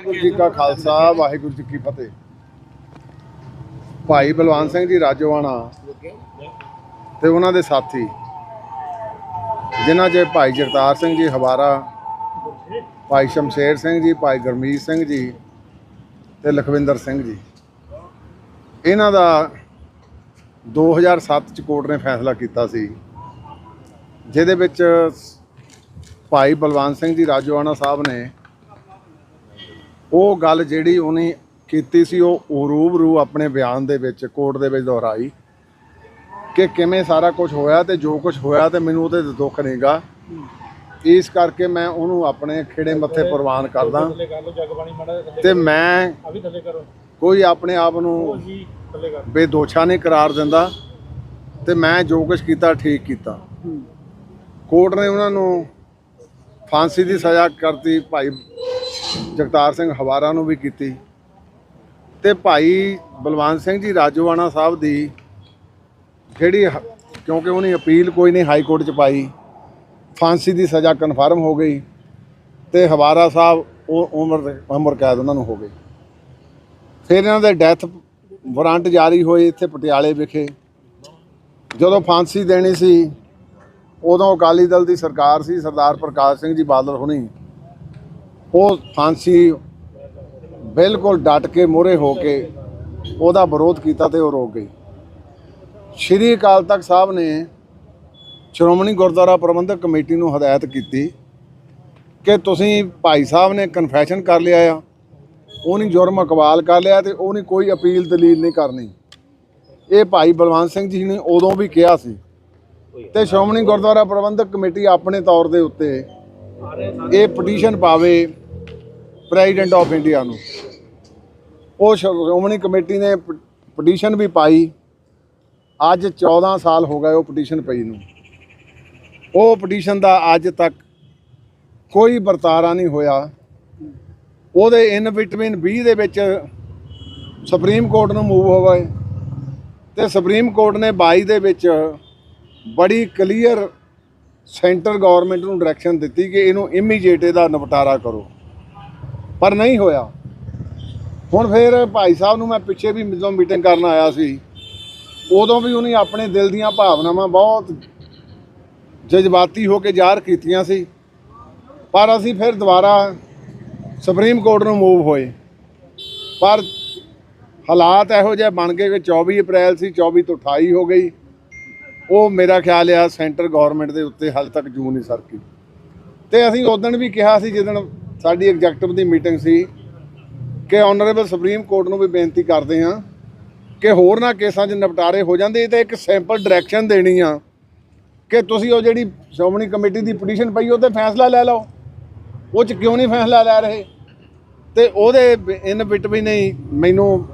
ਵਾਹਿਗੁਰੂ ਜੀ ਕਾ ਖਾਲਸਾ, ਵਾਹਿਗੁਰੂ ਜੀ ਕੀ ਫਤਿਹ। ਭਾਈ ਬਲਵੰਤ ਸਿੰਘ ਜੀ ਰਾਜੋਆਣਾ ਤੇ ਉਹਨਾਂ ਦੇ ਸਾਥੀ, ਜਿਨ੍ਹਾਂ 'ਚ ਭਾਈ ਜਗਤਾਰ ਸਿੰਘ ਜੀ ਹਵਾਰਾ, ਭਾਈ ਸ਼ਮਸ਼ੇਰ ਸਿੰਘ ਜੀ, ਭਾਈ ਗੁਰਮੀਤ ਸਿੰਘ ਜੀ ਤੇ ਲਖਵਿੰਦਰ ਸਿੰਘ ਜੀ। ਇਹਨਾਂ ਦਾ 2007 ਚ ਕੋਰਟ ਨੇ ਫੈਸਲਾ ਕੀਤਾ ਸੀ, ਜਿਹਦੇ ਵਿੱਚ ਭਾਈ ਬਲਵੰਤ ਸਿੰਘ ਜੀ ਰਾਜੋਆਣਾ ਸਾਹਿਬ ਨੇ ਉਹ ਗੱਲ ਜਿਹੜੀ ਉਹਨੇ ਕੀਤੀ ਸੀ ਉਹ ਰੂਬਰੂ ਆਪਣੇ ਬਿਆਨ ਦੇ ਵਿੱਚ ਕੋਰਟ ਦੇ ਵਿੱਚ ਦੁਹਰਾਈ ਕਿ ਕਿਵੇਂ ਸਾਰਾ ਕੁਝ ਹੋਇਆ ਤੇ ਜੋ ਕੁਝ ਹੋਇਆ ਤੇ ਮੈਨੂੰ ਉਹਦੇ ਤੇ ਦੁੱਖ ਨਹੀਂਗਾ ਇਸ ਕਰਕੇ ਮੈਂ ਉਹਨੂੰ ਆਪਣੇ ਖੇੜੇ ਮੱਥੇ ਪ੍ਰਵਾਨ ਕਰਦਾ। ਤੇ ਮੈਂ ਕੋਈ ਆਪਣੇ ਆਪ ਨੂੰ ਬੇਦੋਸ਼ਾ ਨਹੀਂ ਕਰਾਰ ਦਿੰਦਾ ਤੇ ਮੈਂ ਜੋ ਕੁਝ ਕੀਤਾ ਠੀਕ ਕੀਤਾ। ਕੋਰਟ ਨੇ ਉਹਨਾਂ ਨੂੰ ਫਾਂਸੀ ਦੀ ਸਜ਼ਾ ਕਰਤੀ ਭਾਈ ਜਗਤਾਰ ਸਿੰਘ ਹਵਾਰਾ ਨੂੰ ਵੀ ਕੀਤੀ। ਤੇ ਭਾਈ ਬਲਵੰਤ ਸਿੰਘ ਜੀ ਰਾਜੋਆਣਾ ਸਾਹਿਬ ਦੀ ਜਿਹੜੀ ਕਿਉਂਕਿ ਉਹਨੇ ਅਪੀਲ ਕੋਈ ਨਹੀਂ ਹਾਈ ਕੋਰਟ ਚ ਪਾਈ, ਫਾਂਸੀ ਦੀ ਸਜ਼ਾ ਕਨਫਰਮ ਹੋ ਗਈ ਤੇ ਹਵਾਰਾ ਸਾਹਿਬ ਉਹ ਉਮਰ ਦੇ- ਉਮਰ ਕੈਦ ਉਹਨਾਂ ਨੂੰ ਹੋ ਗਈ ਫਿਰ ਇਹਨਾਂ ਦੇ ਡੈਥ ਵਾਰੰਟ ਜਾਰੀ ਹੋਏ ਇੱਥੇ ਪਟਿਆਲੇ ਵਿਖੇ। ਜਦੋਂ ਫਾਂਸੀ ਦੇਣੀ ਸੀ, ਉਦੋਂ ਅਕਾਲੀ ਦਲ ਦੀ ਸਰਕਾਰ ਸੀ, ਸਰਦਾਰ ਪ੍ਰਕਾਸ਼ ਸਿੰਘ ਜੀ ਬਾਦਲ ਹੁਣੀ। ਉਹ ਫਾਂਸੀ ਬਿਲਕੁਲ ਡਟ ਕੇ ਮੋਰੇ ਹੋ ਕੇ ਉਹਦਾ ਵਿਰੋਧ ਕੀਤਾ ਤੇ ਉਹ ਰੋਕ ਗਈ। ਸ਼੍ਰੀ ਅਕਾਲ ਤਖਤ ਸਾਹਿਬ ਨੇ ਸ਼੍ਰੋਮਣੀ ਗੁਰਦੁਆਰਾ ਪ੍ਰਬੰਧਕ ਕਮੇਟੀ ਨੂੰ ਹਦਾਇਤ ਕੀਤੀ ਕਿ ਤੁਸੀਂ ਭਾਈ ਸਾਹਿਬ ਨੇ ਕਨਫੈਸ਼ਨ ਕਰ ਲਿਆ ਆ ਉਹਨੇ ਜੁਰਮ ਇਕਬਾਲ ਕਰ ਲਿਆ ਤੇ ਉਹਨੇ ਕੋਈ ਅਪੀਲ ਦਲੀਲ ਨਹੀਂ ਕਰਨੀ। ਇਹ ਭਾਈ ਬਲਵੰਤ ਸਿੰਘ ਜੀ ਨੇ ਉਦੋਂ ਵੀ ਕਿਹਾ ਸੀ ਤੇ ਸ਼੍ਰੋਮਣੀ ਗੁਰਦੁਆਰਾ ਪ੍ਰਬੰਧਕ ਕਮੇਟੀ ਆਪਣੇ ਤੌਰ ਦੇ ਉੱਤੇ ਇਹ ਪਟੀਸ਼ਨ ਪਾਵੇ ਪ੍ਰੈਜ਼ੀਡੈਂਟ ਆਫ ਇੰਡੀਆ ਨੂੰ। ਉਹ ਸ਼੍ਰੋਮਣੀ ਕਮੇਟੀ ਨੇ ਪਟੀਸ਼ਨ ਵੀ ਪਾਈ। ਅੱਜ 14 ਸਾਲ ਹੋ ਗਏ ਉਹ ਪਟੀਸ਼ਨ ਪਈ ਨੂੰ। ਉਹ ਪਟੀਸ਼ਨ ਦਾ ਅੱਜ ਤੱਕ ਕੋਈ ਵਰਤਾਰਾ ਨਹੀਂ ਹੋਇਆ। ਉਹਦੇ ਇਨ ਬਿਟਵੀਨ 20 ਦੇ ਵਿੱਚ ਸੁਪਰੀਮ ਕੋਰਟ ਨੂੰ ਮੂਵ ਹੋ। ਗਏ ਤੇ ਸੁਪਰੀਮ ਕੋਰਟ ਨੇ 22 ਦੇ ਵਿੱਚ ਬੜੀ ਕਲੀਅਰ ਸੈਂਟਰ ਗਵਰਨਮੈਂਟ ਨੂੰ ਡਾਇਰੈਕਸ਼ਨ ਦਿੱਤੀ ਕਿ ਇਹਨੂੰ ਇਮੀਡੀਏਟ ਇਹਦਾ ਨਿਪਟਾਰਾ ਕਰੋ। ਪਰ ਨਹੀਂ ਹੋਇਆ। ਹੁਣ ਫਿਰ ਭਾਈ ਸਾਹਿਬ ਨੂੰ ਮੈਂ ਪਿੱਛੇ ਵੀ ਜਦੋਂ ਮੀਟਿੰਗ ਕਰਨ ਆਇਆ ਸੀ, ਉਦੋਂ ਵੀ ਉਹਨੇ ਆਪਣੇ ਦਿਲ ਦੀਆਂ ਭਾਵਨਾਵਾਂ ਬਹੁਤ ਜਜ਼ਬਾਤੀ ਹੋ ਕੇ ਜ਼ਾਹਰ ਕੀਤੀਆਂ ਸੀ। ਪਰ ਅਸੀਂ ਫਿਰ ਦੁਬਾਰਾ ਸੁਪਰੀਮ ਕੋਰਟ ਨੂੰ ਮੂਵ ਹੋਏ। ਪਰ ਹਾਲਾਤ ਇਹੋ ਜਿਹੇ ਬਣ ਗਏ ਕਿ 24 ਅਪ੍ਰੈਲ ਸੀ 24 ਤੋਂ 28 ਹੋ ਗਈ। ਉਹ ਮੇਰਾ ਖਿਆਲ ਆ ਸੈਂਟਰ ਗਵਰਨਮੈਂਟ ਦੇ ਉੱਤੇ ਹਾਲੇ ਤੱਕ ਜੂ ਨਹੀਂ ਸਰਕੀ। ਤੇ ਅਸੀਂ ਉਦੋਂ ਵੀ ਕਿਹਾ ਸੀ ਜਦੋਂ ਸਾਡੀ ਐਗਜ਼ੈਕਟਿਵ ਦੀ ਮੀਟਿੰਗ ਸੀ ਕਿ ਆਨਰੇਬਲ ਸੁਪਰੀਮ ਕੋਰਟ ਨੂੰ ਵੀ ਬੇਨਤੀ ਕਰਦੇ ਹਾਂ ਕਿ ਹੋਰ ਨਾ ਕੇਸਾਂ 'ਚ ਨਿਪਟਾਰੇ ਹੋ ਜਾਂਦੇ। ਇਹ ਤਾਂ ਇੱਕ ਸਿੰਪਲ ਡਾਇਰੈਕਸ਼ਨ ਦੇਣੀ ਆ ਕਿ ਤੁਸੀਂ ਉਹ ਜਿਹੜੀ ਸ਼੍ਰੋਮਣੀ ਕਮੇਟੀ ਦੀ ਪਟੀਸ਼ਨ ਪਈ, ਉਹ ਤੇ ਫੈਸਲਾ ਲੈ ਲਓ। ਉਹ 'ਚ ਕਿਉਂ ਨਹੀਂ ਫੈਸਲਾ ਲੈ ਰਹੇ? ਤੇ ਉਹਦੇ ਇਨ ਬਿਟਵੀਨ ਨਹੀਂ ਮੈਨੂੰ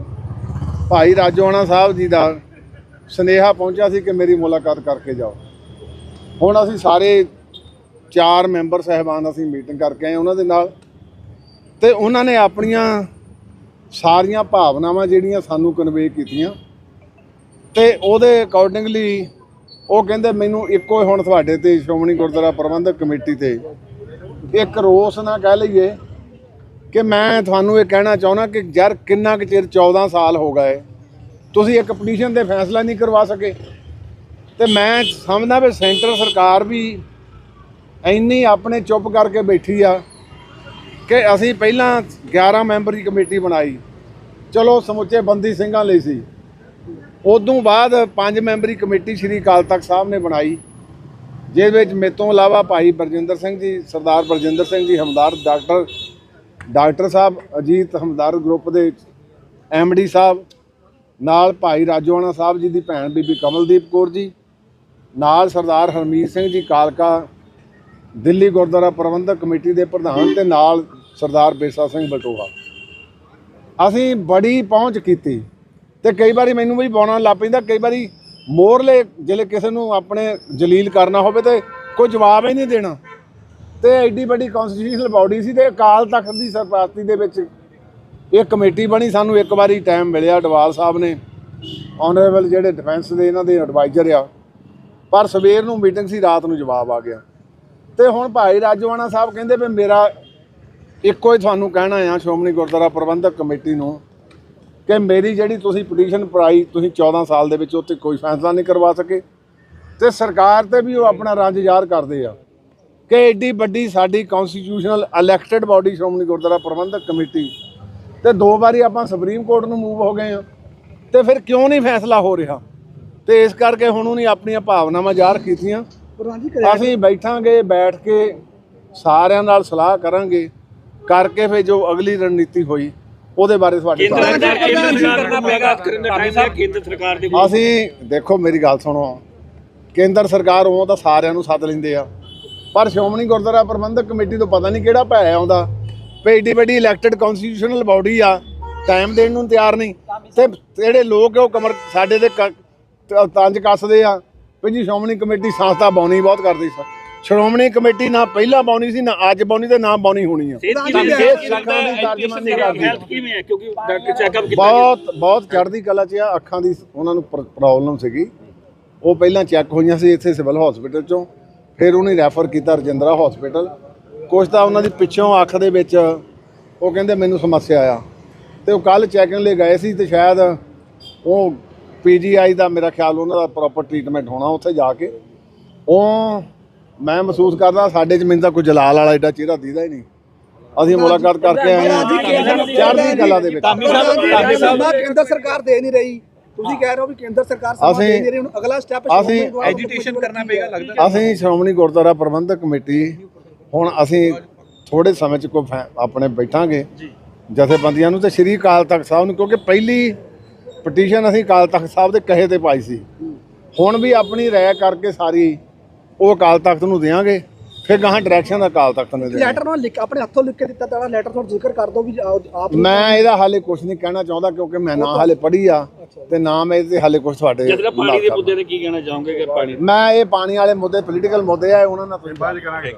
ਭਾਈ ਰਾਜੋਆਣਾ ਸਾਹਿਬ ਜੀ ਦਾ ਸੁਨੇਹਾ ਪਹੁੰਚਿਆ ਸੀ ਕਿ ਮੇਰੀ ਮੁਲਾਕਾਤ ਕਰਕੇ ਜਾਓ। ਹੁਣ ਅਸੀਂ ਸਾਰੇ ਚਾਰ ਮੈਂਬਰ ਸਹਿਬਾਨ ਅਸੀਂ ਮੀਟਿੰਗ ਕਰਕੇ ਆਏ ਉਹਨਾਂ ਦੇ ਨਾਲ। ਤੇ ਉਹਨਾਂ ਨੇ ਆਪਣੀਆਂ ਸਾਰੀਆਂ ਭਾਵਨਾਵਾਂ ਜਿਹੜੀਆਂ ਸਾਨੂੰ ਕਨਵੇ ਕੀਤੀਆਂ। ਤੇ ਉਹਦੇ ਅਕੋਰਡਿੰਗਲੀ ਉਹ ਕਹਿੰਦੇ, ਮੈਨੂੰ ਇੱਕੋ ਹੀ ਹੁਣ ਤੁਹਾਡੇ ਤੇ ਸ਼੍ਰੋਮਣੀ ਗੁਰਦੁਆਰਾ ਪ੍ਰਬੰਧਕ ਕਮੇਟੀ ਤੇ ਇੱਕ ਰੋਸ ਨਾ ਕਹਿ ਲਈਏ ਕਿ ਮੈਂ ਤੁਹਾਨੂੰ ਇਹ ਕਹਿਣਾ ਚਾਹੁੰਦਾ ਕਿ ਯਾਰ ਕਿੰਨਾ ਕੁ ਚਿਰ 14 ਸਾਲ ਹੋ ਗਏ, ਤੁਸੀਂ ਇੱਕ ਪਟੀਸ਼ਨ ਤੇ ਫੈਸਲਾ ਨਹੀਂ ਕਰਵਾ ਸਕੇ। ਤੇ ਮੈਂ ਸਮਝਦਾ ਵੀ ਸੈਂਟਰ ਸਰਕਾਰ ਵੀ ਇੰਨੀ ਆਪਣੇ ਚੁੱਪ ਕਰਕੇ ਬੈਠੀ ਆ ਕਿ ਅਸੀਂ ਪਹਿਲਾਂ 11 ਮੈਂਬਰੀ ਕਮੇਟੀ ਬਣਾਈ। ਚਲੋ ਸਮੁੱਚੇ ਬੰਦੀ ਸਿੰਘਾਂ ਲਈ ਸੀ। ਉਦੋਂ ਬਾਅਦ ਪੰਜ ਮੈਂਬਰੀ ਕਮੇਟੀ ਸ਼੍ਰੀ ਅਕਾਲ ਤਖਤ ਸਾਹਿਬ ਨੇ ਬਣਾਈ। ਜਿਹਦੇ ਵਿੱਚ ਮੇਰੇ ਤੋਂ ਇਲਾਵਾ ਭਾਈ ਬਰਜਿੰਦਰ ਸਿੰਘ ਜੀ, Sardar Barjinder Singh ji Hamdard doctor doctor Sahib Ajit Hamdard group ਦੇ ਐਮਡੀ ਸਾਹਿਬ, ਨਾਲ ਭਾਈ ਰਾਜੋਆਣਾ ਸਾਹਿਬ ਜੀ ਦੀ ਭੈਣ ਬੀਬੀ ਕਮਲਦੀਪ ਕੌਰ ਜੀ, ਨਾਲ ਸਰਦਾਰ ਹਰਮੀਤ ਸਿੰਘ ਜੀ ਕਾਲਕਾ ਦਿੱਲੀ ਗੁਰਦੁਆਰਾ ਪ੍ਰਬੰਧਕ ਕਮੇਟੀ ਦੇ ਪ੍ਰਧਾਨ ਤੇ ਨਾਲ ਸਰਦਾਰ ਬੇਸਾ ਸਿੰਘ ਬਟੋਹਾ ਅਸੀਂ ਬੜੀ ਪਹੁੰਚ ਕੀਤੀ ਤੇ ਕਈ ਵਾਰੀ ਮੈਨੂੰ ਵੀ ਪਾਉਣਾ ਲੱਗ ਪੈਂਦਾ, ਕਈ ਵਾਰੀ ਮੋਰਲੇ ਜਿਹੜੇ ਕਿਸੇ ਨੂੰ ਆਪਣੇ ਜਲੀਲ ਕਰਨਾ ਹੋਵੇ ਤੇ ਕੋਈ ਜਵਾਬ ਹੀ ਨਹੀਂ ਦੇਣਾ। ਤੇ ਐਡੀ ਵੱਡੀ ਕਨਸਟੀਟਿਊਸ਼ਨਲ ਬਾਡੀ ਸੀ ਤੇ ਅਕਾਲ ਤਖਤ ਦੀ ਸਰਪ੍ਰਸਤੀ ਦੇ ਵਿੱਚ ਇਹ ਕਮੇਟੀ ਬਣੀ, ਸਾਨੂੰ ਇੱਕ ਵਾਰੀ ਟਾਈਮ ਮਿਲਿਆ ਡਵਾਲ ਸਾਹਿਬ ਨੇ। ਆਨਰੇਬਲ ਜਿਹੜੇ ਡਿਫੈਂਸ ਦੇ ਇਹਨਾਂ ਦੇ ਐਡਵਾਈਜ਼ਰ ਆ। ਪਰ ਸਵੇਰ ਨੂੰ ਮੀਟਿੰਗ ਸੀ, ਰਾਤ ਨੂੰ ਜਵਾਬ ਆ ਗਿਆ। ਤੇ ਹੁਣ ਭਾਈ ਰਾਜਵਾਨਾ ਸਾਹਿਬ ਕਹਿੰਦੇ ਵੀ ਮੇਰਾ ਇੱਕੋ ਹੀ ਤੁਹਾਨੂੰ ਕਹਿਣਾ ਆ, ਸ਼੍ਰੋਮਣੀ ਗੁਰਦੁਆਰਾ ਪ੍ਰਬੰਧਕ ਕਮੇਟੀ ਨੂੰ ਕਿ ਮੇਰੀ ਜਿਹੜੀ ਤੁਸੀਂ ਪਟੀਸ਼ਨ ਪਾਈ ਤੁਸੀਂ 14 ਸਾਲ ਦੇ ਵਿੱਚ ਉੱਤੇ ਕੋਈ ਫੈਸਲਾ ਨਹੀਂ ਕਰਵਾ ਸਕੇ। ਤੇ ਸਰਕਾਰ ਤੇ ਵੀ ਉਹ ਆਪਣਾ ਰੰਜ ਜ਼ਾਹਰ ਕਰਦੇ ਆ ਕਿ ਐਡੀ ਵੱਡੀ ਸਾਡੀ constitutional elected body Shiromani Gurdwara Prabandhak committee ਤੇ ਦੋ ਵਾਰੀ ਆਪਾਂ ਸੁਪਰੀਮ ਕੋਰਟ ਨੂੰ ਮੂਵ ਹੋ ਗਏ ਆ। ਤੇ ਫਿਰ ਕਿਉਂ ਨਹੀਂ ਫੈਸਲਾ ਹੋ ਰਿਹਾ? ਤੇ ਇਸ ਕਰਕੇ ਹੁਣ ਉਹਨੇ ਆਪਣੀਆਂ ਭਾਵਨਾਵਾਂ ਜ਼ਾਹਰ ਕੀਤੀਆਂ। ਅਸੀਂ ਬੈਠਾਂਗੇ ਬੈਠ ਕੇ ਸਾਰਿਆਂ ਨਾਲ ਸਲਾਹ ਕਰਾਂਗੇ ਕਰਕੇ ਫਿਰ ਜੋ ਅਗਲੀ ਰਣਨੀਤੀ ਹੋਈ ਉਹਦੇ ਬਾਰੇ ਤੁਹਾਡੇ ਕੇਂਦਰ ਸਰਕਾਰ ਕੇਂਦਰ ਸਰਕਾਰ ਕਰਨਾ ਪਏਗਾ ਧਾਮੀ ਸਾਹਿਬ ਕੇਂਦਰ ਸਰਕਾਰ ਦੇ ਅਸੀਂ ਦੇਖੋ ਮੇਰੀ ਗੱਲ ਸੁਣੋ। ਕੇਂਦਰ ਸਰਕਾਰ ਉਹ ਤਾਂ ਸਾਰਿਆਂ ਨੂੰ ਸੱਦ ਲੈਂਦੇ ਆ। ਪਰ ਸ਼੍ਰੋਮਣੀ ਗੁਰਦੁਆਰਾ ਪ੍ਰਬੰਧਕ ਕਮੇਟੀ ਤੋਂ ਪਤਾ ਨਹੀਂ ਕਿਹੜਾ ਭੈ ਆਉਂਦਾ। ਏਡੀ ਵੱਡੀ ਇਲੈਕਟਿਡ ਕਨਸਟੀਟਿਊਸ਼ਨਲ ਬਾਡੀ ਆ ਟਾਈਮ ਦੇਣ ਨੂੰ ਤਿਆਰ ਨਹੀਂ। ਤੇ ਜਿਹੜੇ ਲੋਕ ਉਹ ਕਮਰ ਸਾਡੇ ਦੇ ਤੰਜ ਕੱਸਦੇ ਆ। ਵੀ ਜੀ ਸ਼੍ਰੋਮਣੀ ਕਮੇਟੀ ਸੰਸਥਾ ਬਾਉਣੀ ਬਹੁਤ ਕਰਦੀ ਸੀ। ਸ਼੍ਰੋਮਣੀ ਕਮੇਟੀ ਨਾ ਪਹਿਲਾਂ ਬਾਉਣੀ ਸੀ ਨਾ ਅੱਜ ਬਾਉਣੀ ਤੇ ਨਾ ਬਾਉਣੀ ਹੋਣੀ ਆ। ਬਹੁਤ ਬਹੁਤ ਚੜ੍ਹਦੀ ਕਲਾ 'ਚ ਆ ਅੱਖਾਂ ਦੀ ਉਹਨਾਂ ਨੂੰ ਪ੍ਰੋਬਲਮ ਸੀਗੀ। ਉਹ ਪਹਿਲਾਂ ਚੈੱਕ ਹੋਈਆਂ ਸੀ ਇੱਥੇ ਸਿਵਲ ਹਸਪੀਟਲ 'ਚੋਂ। ਫਿਰ ਉਹਨੇ ਰੈਫਰ ਕੀਤਾ ਰਜਿੰਦਰਾ ਹਸਪੀਟਲ ਕੁਛ ਤਾਂ ਉਹਨਾਂ ਦੀ ਪਿੱਛੋਂ ਅੱਖ ਦੇ ਵਿੱਚ ਉਹ ਕਹਿੰਦੇ ਮੈਨੂੰ ਸਮੱਸਿਆ ਆ। ਤੇ ਉਹ ਕੱਲ ਚੈਕਿੰਗ ਲਈ ਗਏ ਸੀ ਤੇ ਸ਼ਾਇਦ ਉਹ ਪੀਜੀਆਈ ਦਾ ਮੇਰਾ ਖਿਆਲ ਉਹਨਾਂ ਦਾ ਪ੍ਰੋਪਰ ਟ੍ਰੀਟਮੈਂਟ ਹੋਣਾ ਉੱਥੇ ਜਾ ਕੇ। ਉਹ ਮੈਂ ਮਹਿਸੂਸ ਕਰਦਾ ਸਾਡੇ 'ਚ ਮੈਨੂੰ ਤਾਂ ਕੋਈ ਜਲਾਲ ਵਾਲਾ ਏਡਾ ਚਿਹਰਾ ਦੀਦਾ ਹੀ ਨਹੀਂ। ਅਸੀਂ ਮੁਲਾਕਾਤ ਕਰਕੇ ਆਏ ਹਾਂ। ਚੜ੍ਹਦੀ ਕਲਾ ਦੇ ਵਿੱਚ। ਧਾਮੀ ਸਾਹਿਬ ਕੇਂਦਰ ਸਰਕਾਰ ਦੇ ਨਹੀਂ ਰਹੀ। ਤੁਸੀਂ ਕਹਿ ਰਹੇ ਹੋ ਵੀ ਕੇਂਦਰ ਸਰਕਾਰ ਸਮਾਂ ਅਸੀਂ- ਦੇ ਨਹੀਂ ਰਹੀ ਹੁਣ ਅਗਲਾ ਸਟੈਪ ਅਸੀਂ ਐਜੀਟੇਸ਼ਨ ਕਰਨਾ ਪਏਗਾ ਲੱਗਦਾ। ਅਸੀਂ ਸ਼੍ਰੋਮਣੀ ਗੁਰਦੁਆਰਾ ਪ੍ਰਬੰਧਕ ਕਮੇਟੀ ਹੁਣ ਅਸੀਂ ਥੋੜੇ ਸਮੇਂ ਚ ਫੈ- ਆਪਣੇ ਬੈਠਾਂਗੇ। ਜਥੇਬੰਦੀਆਂ ਨੂੰ ਤੇ ਸ਼੍ਰੀ ਅਕਾਲ ਤਖਤ ਸਾਹਿਬ ਨੂੰ ਕਿਉਂਕਿ ਪਹਿਲੀ ਪਟੀਸ਼ਨ ਅਸੀਂ ਅਕਾਲ ਤਖਤ ਸਾਹਿਬ ਦੇ ਕਹੇ ਤੇ ਪਾਈ ਸੀ। ਹੁਣ ਵੀ ਆਪਣੀ ਰਾਇ ਕਰਕੇ ਸਾਰੀ ਉਹ ਅਕਾਲ ਤਖਤ ਨੂੰ ਦੇਵਾਂਗੇ ਫਿਰ ਗਾਹਾਂ ਡਾਇਰੈਕਸ਼ਨ ਅਕਾਲ ਤਖਤ ਨੇ ਦੇਣੀ ਲੈਟਰ ਨਾਲ ਲਿਖ ਆਪਣੇ ਹੱਥੋਂ ਲਿਖ ਕੇ ਦਿੱਤਾ ਤਾਂ ਲੈਟਰ ਤੋਂ ਜ਼ਿਕਰ ਕਰ ਦਿਓ ਵੀ ਆਪ ਮੈਂ ਇਹਦਾ ਹਾਲੇ ਕੁਝ ਨਹੀਂ ਕਹਿਣਾ ਚਾਹੁੰਦਾ ਕਿਉਂਕਿ ਮੈਂ ਨਾ ਹਾਲੇ ਪੜ੍ਹੀ ਆ ਤੇ ਨਾ ਮੈਂ ਇਹਦੇ ਹਾਲੇ ਕੁਝ ਤੁਹਾਡੇ ਜਿਹੜਾ ਪਾਣੀ ਦੇ ਮੁੱਦੇ ਤੇ ਕੀ ਕਹਿਣਾ ਚਾਹੋਗੇ ਕਿ ਪਾਣੀ ਮੈਂ ਇਹ ਪਾਣੀ ਵਾਲੇ ਮੁੱਦੇ ਪੋਲੀਟੀਕਲ ਮੁੱਦੇ ਆ ਉਹਨਾਂ ਨਾਲ ਤੁਸੀਂ ਬਾਅਦ ਕਰਾਂਗੇ।